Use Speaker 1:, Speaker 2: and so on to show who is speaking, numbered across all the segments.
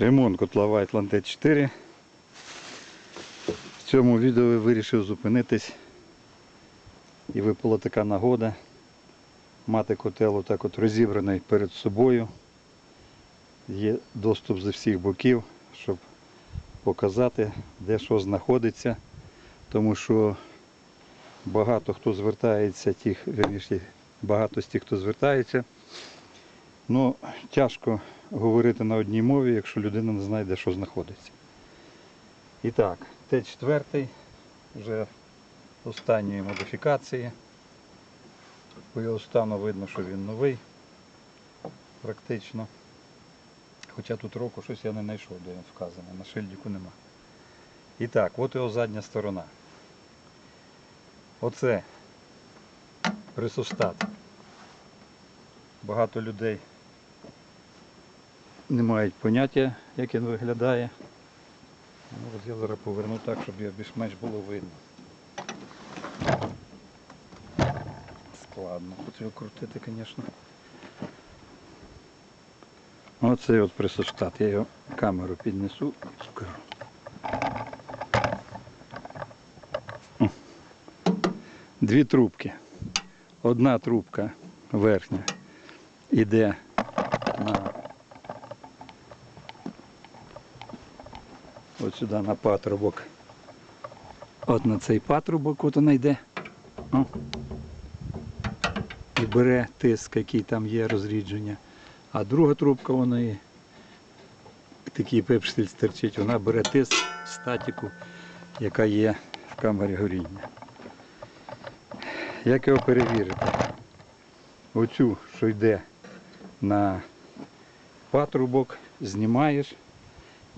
Speaker 1: Ремонт котла Whiteland T4. В цьому відео я вирішив зупинитись і випала така нагода мати котел отак от розібраний перед собою. Є доступ зі всіх боків, щоб показати, де що знаходиться. Тому що багато хто звертається, тих, вірніше, багато з тих, хто звертається. Ну, тяжко говорити на одній мові, якщо людина не знає, де що знаходиться. І так, Т4 вже останньої модифікації. По його стану видно, що він новий практично. Хоча тут року щось я не знайшов, де він вказаний, на шильдику нема. І так, от його задня сторона. Оце присустат. Багато людей не мають поняття, як він виглядає. Ну, от я зараз поверну так, щоб його більш-менш було видно. Складно. Його крутити, звісно. Оцей от присуштат. Я його камеру піднесу і скажу. Дві трубки. Одна трубка верхня іде на от сюди на патрубок. От на цей патрубок от вона йде. О. І бере тиск, який там є розрідження. А друга трубка вона такий пепштиль стерчить, вона бере тиск, статику, яка є в камері горіння. Як його перевірити? Оцю, що йде на патрубок, знімаєш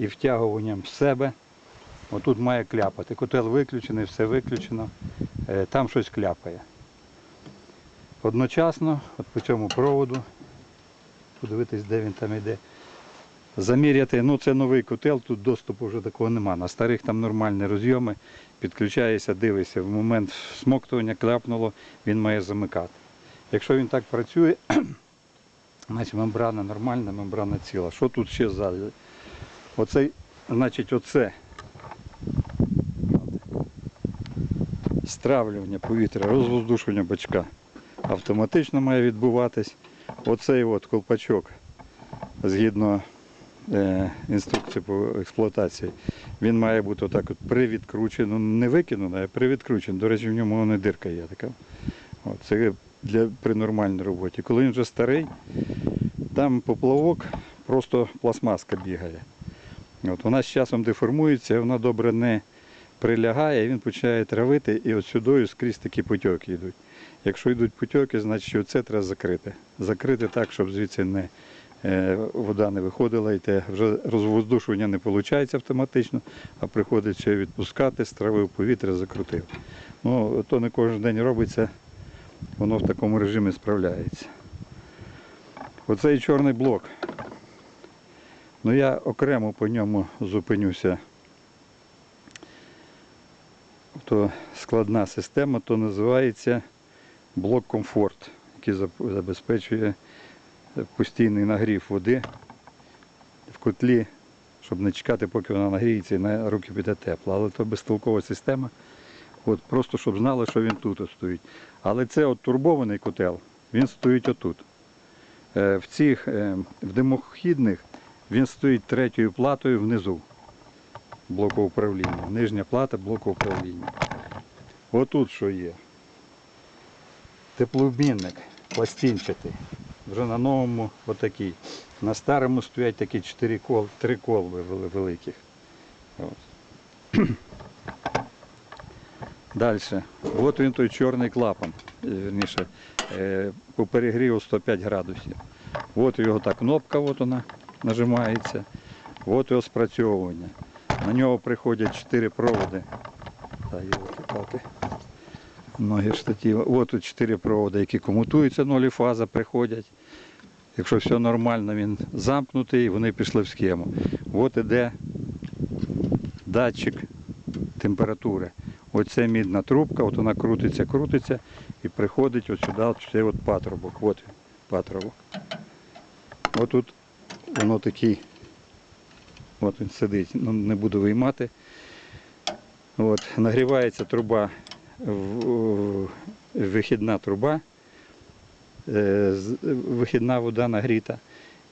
Speaker 1: і втягуванням в себе. Отут має кляпати. Котел виключений, все виключено. Е, Там щось кляпає. Одночасно, от по цьому проводу, подивитись, де він там йде. Заміряти, ну це новий котел, тут доступу вже такого нема. На старих там нормальні розйоми, підключаєшся, дивишся, в момент смоктування кляпнуло, він має замикати. Якщо він так працює, значить мембрана нормальна, мембрана ціла. Що тут ще ззаду? Оцей, значить, оце стравлювання повітря, розвоздушування бачка автоматично має відбуватись. Оцей от колпачок, згідно е, інструкції по експлуатації, він має бути отак от привідкручений, ну не викинений, а привідкручений. До речі, в ньому вона дирка є така. От, це для, при нормальній роботі. Коли він вже старий, там поплавок, просто пластмаска бігає. От, вона з часом деформується, вона добре не прилягає, він починає травити і от сюди скрізь такі потьоки йдуть. Якщо йдуть потьоки, значить оце треба закрити. Закрити так, щоб звідси не, е, вода не виходила, і те вже розвоздушування не виходить автоматично, а приходиться відпускати, стравив повітря, закрутив. Ну, то не кожен день робиться, воно в такому режимі справляється. Оцей чорний блок. Ну я окремо по ньому зупинюся. То складна система, то називається блок комфорт, який забезпечує постійний нагрів води в котлі, щоб не чекати, поки вона нагріється і на руки піде тепло. Але то безтолкова система. От, просто щоб знали, що він тут стоїть. Але це от турбований котел, він стоїть отут. Е, В цих е, в димохідних він стоїть третьою платою внизу блоку управління. Нижня плата блоку управління. Отут що є. Теплообмінник пластинчатий. Вже на новому отакий. На старому стоять такі чотири кол, три колби вели- великих. Далі. От він той чорний клапан. е, Вірніше, е, по перегріву 105 градусів. От його та кнопка, от вона нажимається. От його спрацьовування. На нього приходять 4 проводи. Та, палки Ноги штатива. От тут 4 проводи, які комутуються, нолі фаза приходять. Якщо все нормально, він замкнутий, вони пішли в схему. От іде датчик температури. Оце мідна трубка, от вона крутиться, крутиться і приходить от сюди, от от патрубок. От патрубок. От тут воно такий От він сидить, ну, не буду виймати. От, нагрівається труба, вихідна труба, е, вихідна вода нагріта.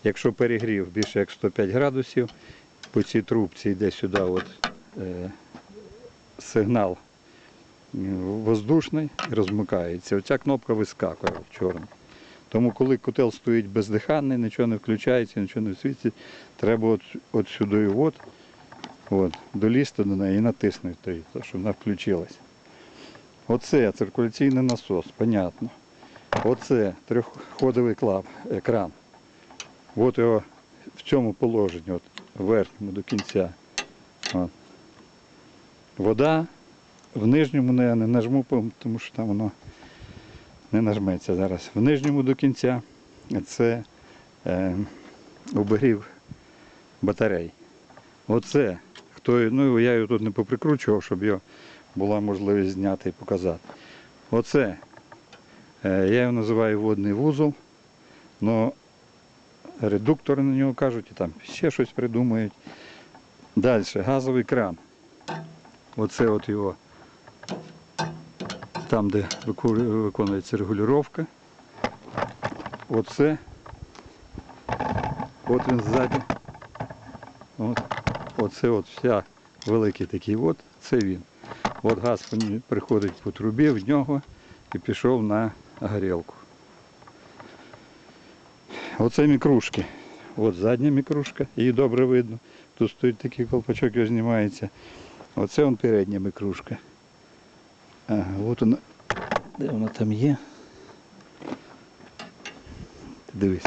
Speaker 1: Якщо перегрів більше як 105 градусів, по цій трубці йде сюди от, е, сигнал е, воздушний розмикається. Оця кнопка вискакує в чорну. Тому коли котел стоїть бездиханний, нічого не включається, нічого не світить, треба от, от сюди от, от, долізти до неї і натиснути щоб вона включилась. Оце циркуляційний насос, понятно. Оце трьохходовий клап, екран. От його в цьому положенні, от, верхньому до кінця. От. Вода в нижньому не, не нажму, тому що там воно не нажметься зараз. В нижньому до кінця це е, обігрів батарей. Оце, хто, ну я його тут не поприкручував, щоб його була можливість зняти і показати. Оце, е, я його називаю водний вузол, але редуктори на нього кажуть, і там ще щось придумають. Далі, газовий кран. Оце от його там, де виконується регулювання. Оце. От він ззаді. От. Оце от вся великий такий от, це він. От газ приходить по трубі в нього і пішов на горілку. Оце мікрушки. От задня мікрушка, її добре видно. Тут стоїть такий колпачок, його знімається. Оце передня мікрушка. Ага, от вона. Де вона там є? Ти дивись.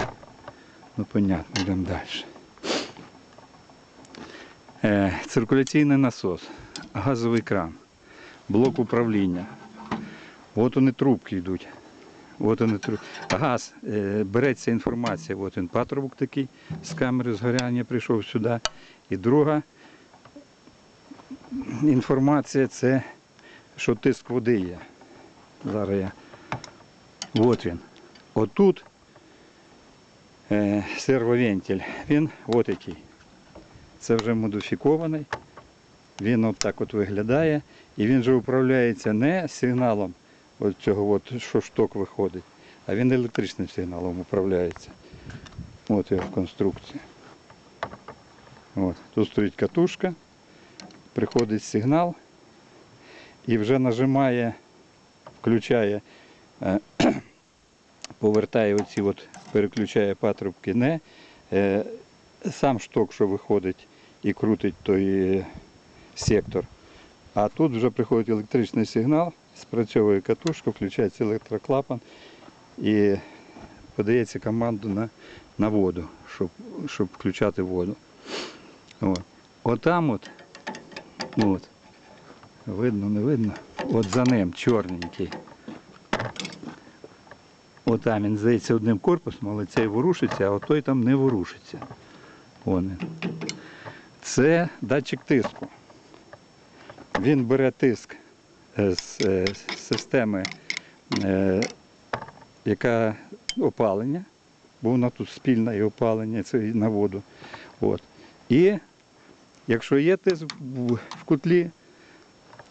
Speaker 1: Ну, понятно, йдемо далі. Е, циркуляційний насос, газовий кран, блок управління. От вони трубки йдуть. От вони тру- Газ, е, береться інформація, от він патрубок такий з камери згоряння прийшов сюди. І друга інформація це, що тиск води є. Зараз я. От він. Отут е, сервовентиль. Він от який. Це вже модифікований. Він от так от виглядає. І він же управляється не сигналом от цього, от, що шток виходить, а він електричним сигналом управляється. От його конструкція. От. Тут стоїть катушка, приходить сигнал і вже нажимає, включає, е, повертає оці, от, переключає патрубки не. Е, сам шток, що виходить і крутить той сектор. А тут вже приходить електричний сигнал, спрацьовує катушка, включається електроклапан і подається команду на, на воду, щоб, щоб включати воду. От. Отам от, от, видно, не видно, от за ним чорненький. Отам він здається одним корпусом, але цей ворушиться, а той там не ворушиться. Вон. Це датчик тиску. Він бере тиск е, з е, системи, е, яка опалення, бо вона тут спільна і опалення, це на воду. От. І якщо є тиск в котлі,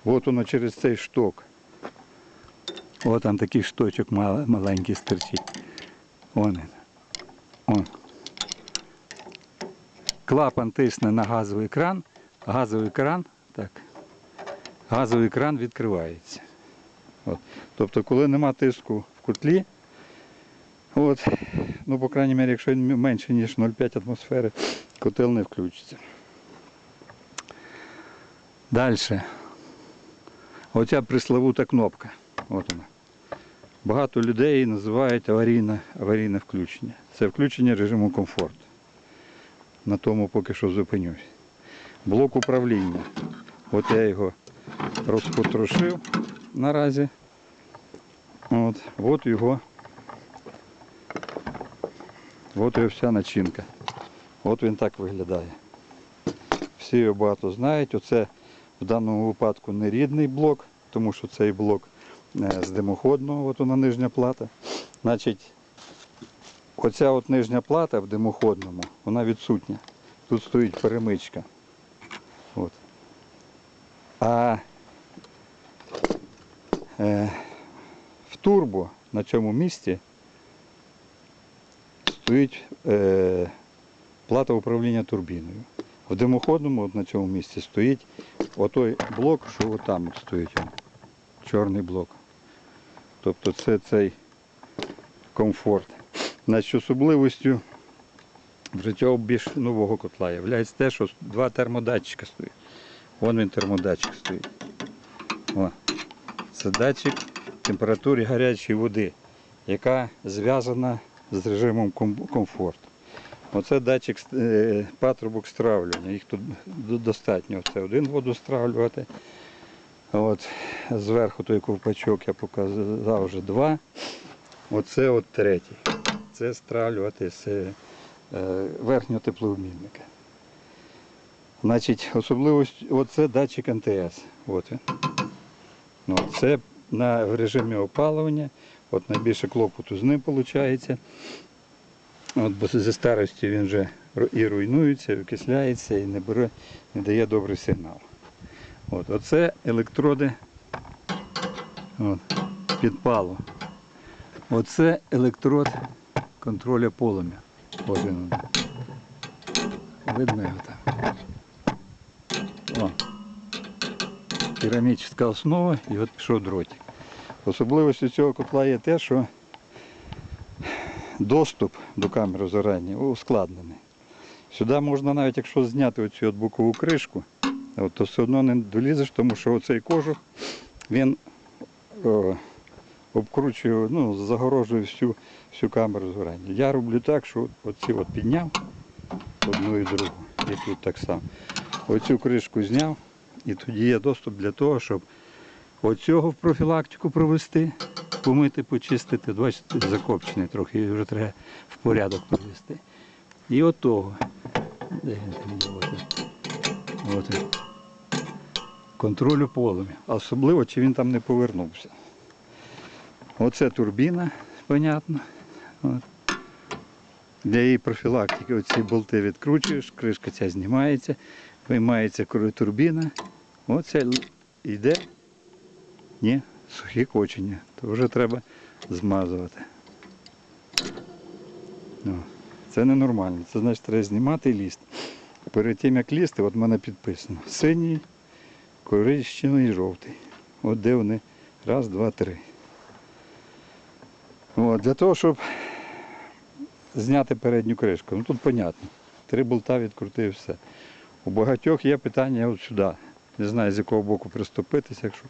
Speaker 1: от воно через цей шток. От там такий шточок мал- маленький стирчить. Вон він. Он. Клапан тисне на газовий кран, газовий кран, так, газовий кран відкривається. От. Тобто, коли нема тиску в котлі, от, ну, по крайній мірі, якщо він менше, ніж 0,5 атмосфери, котел не включиться. Далі. Оця приславута кнопка. От вона. Багато людей називають аварійне, аварійне включення. Це включення режиму комфорту. На тому поки що зупинюсь. Блок управління. От я його розпотрошив наразі. От, от його. От його вся начинка. От він так виглядає. Всі його багато знають. Оце в даному випадку не рідний блок, тому що цей блок е, з димоходного, от вона нижня плата. Значить, оця от нижня плата в димоходному, вона відсутня. Тут стоїть перемичка. От. А е, в турбо на цьому місці стоїть е, плата управління турбіною. В димоходному от на цьому місці стоїть отой блок, що отам от стоїть. Чорний блок. Тобто це цей комфорт. Значить, особливістю вже цього більш нового котла є те, що два термодатчика стоять. Вон він термодатчик стоїть. О. Це датчик температури гарячої води, яка зв'язана з режимом комфорту. Оце датчик е, патрубок стравлювання. Їх тут достатньо. Це один воду стравлювати. От, зверху той ковпачок я показав вже два. Оце от третій. Це стравлювати з е, верхнього теплообмінника. Значить, особливість, оце датчик НТС. От він. Ну, це на, в режимі опалювання. От найбільше клопоту з ним виходить. От, бо зі старості він вже і руйнується, і окисляється, і не бере, не дає добрий сигнал. От, оце електроди от, підпалу. Оце електрод контроля полум'я. Видно його там. О. Керамічна основа і от пішов дротик. Особливістю цього котла є те, що доступ до камери зорання ускладнений. Сюди можна навіть якщо зняти оцю от бокову кришку, от, то все одно не долізеш, тому що оцей кожух він о, обкручує, ну, загорожує всю, всю камеру згорання. Я роблю так, що оці от підняв одну і другу, і тут так само. Оцю кришку зняв, і тоді є доступ для того, щоб оцього в профілактику провести, помити, почистити, бачите, закопчений трохи, його вже треба в порядок привести. І отого. Де він? От. Контролю полум'я. Особливо, чи він там не повернувся. Оце турбіна, понятно. От. Для її профілактики оці болти відкручуєш, кришка ця знімається, виймається турбіна. Оце йде. Ні, сухі кочення. То вже треба змазувати. О, Це ненормально. Це значить треба знімати і лізти. Перед тим як лізти, от в мене підписано. Синій, коричневий і жовтий. От де вони. Раз, два, три. От, для того, щоб зняти передню кришку. Ну тут понятно. Три болта відкрутив і все. У багатьох є питання от сюди. Не знаю, з якого боку приступитися. Якщо...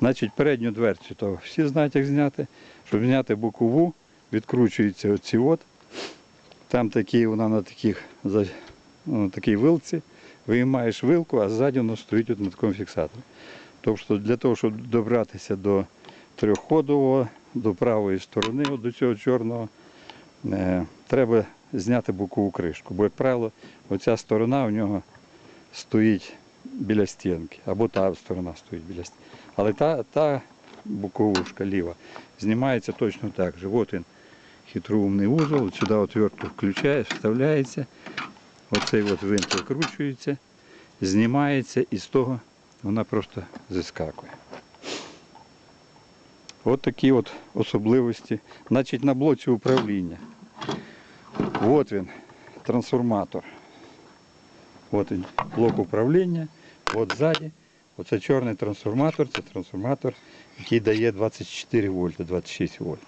Speaker 1: Значить, передню дверцю, то всі знають, як зняти. Щоб зняти бокову, відкручуються оці от. Там такі, вона на таких, ну, на такій вилці. Виймаєш вилку, а ззаді воно стоїть от на такому фіксаторі. Тобто для того, щоб добратися до трьохходового, до правої сторони, от до цього чорного, е, треба зняти бокову кришку. Бо, як правило, оця сторона у нього стоїть біля стінки, або та сторона стоїть біля стінки. Але та, та боковушка ліва знімається точно так же. От він хитроумний вузол, от сюди отвертку включаєш, вставляється, оцей от винт викручується, знімається і з того вона просто зіскакує. От такі от особливості. Значить, на блоці управління. От він, трансформатор. От він, блок управління, от ззаді. Оце чорний трансформатор, це трансформатор, який дає 24 вольта, 26 вольт.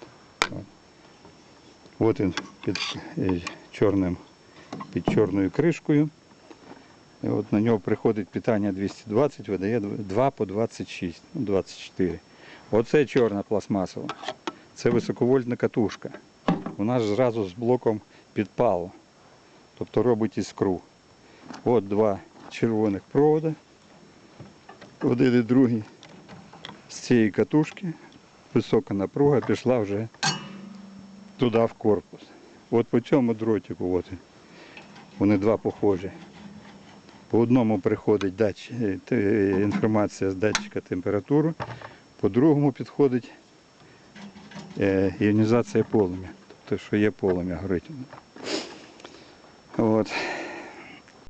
Speaker 1: От, він під е, чорним, під чорною кришкою. І от на нього приходить питання 220, видає 2 по 26, ну 24. Оце чорна пластмасова. Це високовольтна катушка. Вона ж зразу з блоком підпалу. Тобто робить іскру. От два червоних провода. Один і другий. З цієї катушки висока напруга пішла вже туди в корпус. От по цьому дротику, от вони два похожі. По одному приходить дач, е, інформація з датчика температури, по другому підходить е, іонізація полум'я. Тобто, що є полум'я горить. От.